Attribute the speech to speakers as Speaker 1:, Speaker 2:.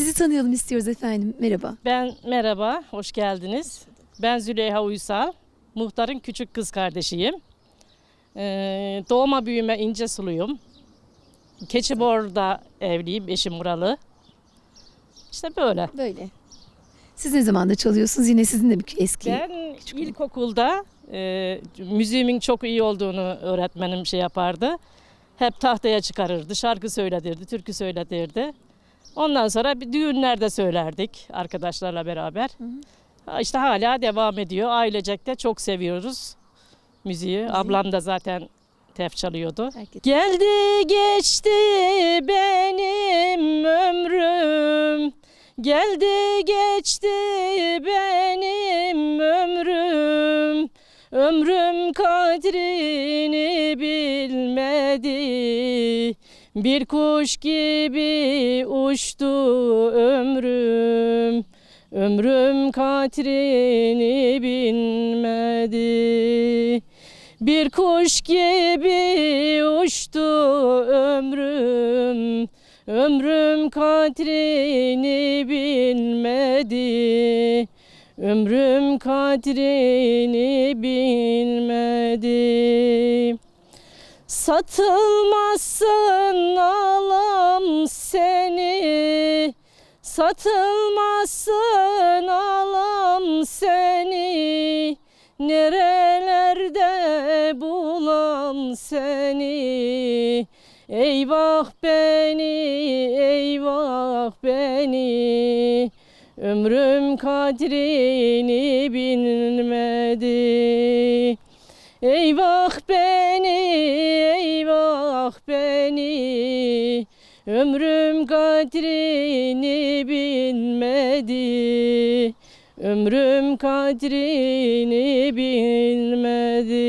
Speaker 1: Sizi tanıyalım istiyoruz efendim. Merhaba.
Speaker 2: Ben merhaba, hoş geldiniz. Ben Züleyha Uysal, muhtarın küçük kız kardeşiyim. Ee, doğma büyüme ince suluyum. Keçibor'da evliyim, eşim buralı. İşte böyle.
Speaker 1: Böyle. Siz ne zamanda çalıyorsunuz? Yine sizin de bir eski.
Speaker 2: Ben ilkokulda e, müziğimin çok iyi olduğunu öğretmenim şey yapardı. Hep tahtaya çıkarırdı, şarkı söyletirdi, türkü söyletirdi. Ondan sonra bir düğünlerde söylerdik arkadaşlarla beraber. Ha, İşte hala devam ediyor. Ailecek de çok seviyoruz müziği. Ablam da zaten tef çalıyordu. Geldi geçti benim ömrüm Geldi geçti benim ömrüm Ömrüm kadrini bilmedi Bir kuş gibi uçtu ömrüm. Ömrüm kadrini bilmedi. Bir kuş gibi uçtu ömrüm. Ömrüm kadrini bilmedi. Ömrüm kadrini bilmedi Satılmazsın alam seni. Satılmazsın alam seni. Nerelerde bulam seni? Eyvah beni, eyvah beni. Ömrüm kadrini bilmedi Eyvah beni, eyvah beni. Ömrüm kadrini bilmedi. Ömrüm kadrini bilmedi.